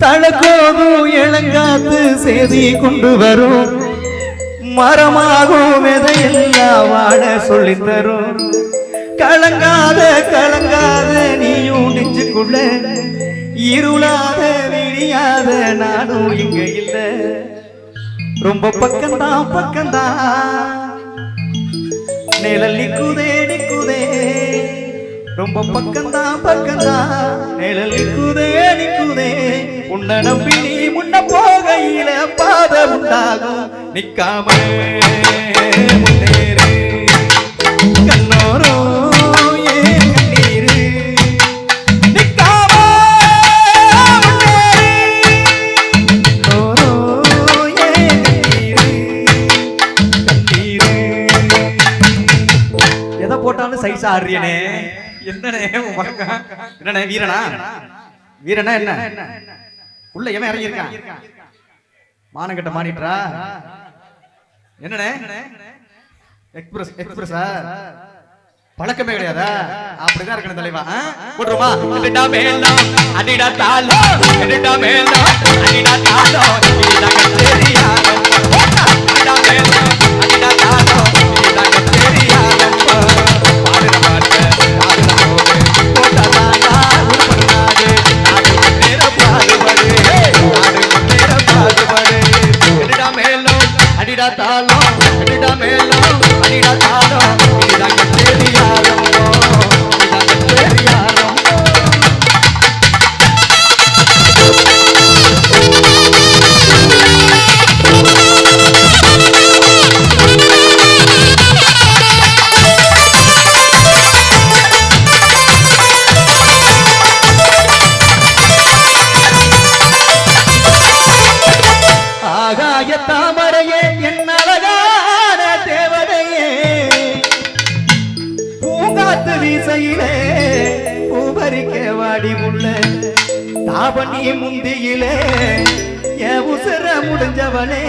தழக்கோதும் இளங்காத்து செய்தி கொண்டு வரும். மரமாகும் எதையெல்லாம் வாழ சொல்லி தரும். கலங்காத கலங்காத நீயும் நெஞ்சுக்குள்ள. இருளாத விடியாத நானும் இங்க இல்ல. ரொம்ப பக்கம்தான் பக்கம்தான். நிழல் நிக்குதே நிக்குதே ரொம்ப பக்கம்தான் பக்கம்தான். நிழல் நிக்குதே உன்னை நம்பி நீ முன்ன போகையில பாத உண்டாகும் நிக்காம முன்னேறு. கண்ணோரோ. நிக்காம எதை போட்டாலும் சைஸா ஆடுறியனே என்னண்ணே உன் என்னண்ணே வீரனா? வீரனா என்ன? உள்ள எவன் இறங்கி இருக்கான் மானங்கட்ட மானிட்டரா என்னண்ணே? எக்ஸ்பிரஸ் எக்ஸ்பிரஸா பழக்கமே கிடையாதா? அப்படிதான் இருக்கணும் தலைவா ஆ? போட்டுருமா? அடிடா மேளம் அடிடா தாளம் அடிடா மேளம் அடிடா தாளம் அடிடா பூங்காத்து வீசையிலே வாடி உள்ள தாபனி முந்தியிலே என் உசர முடிஞ்சவனே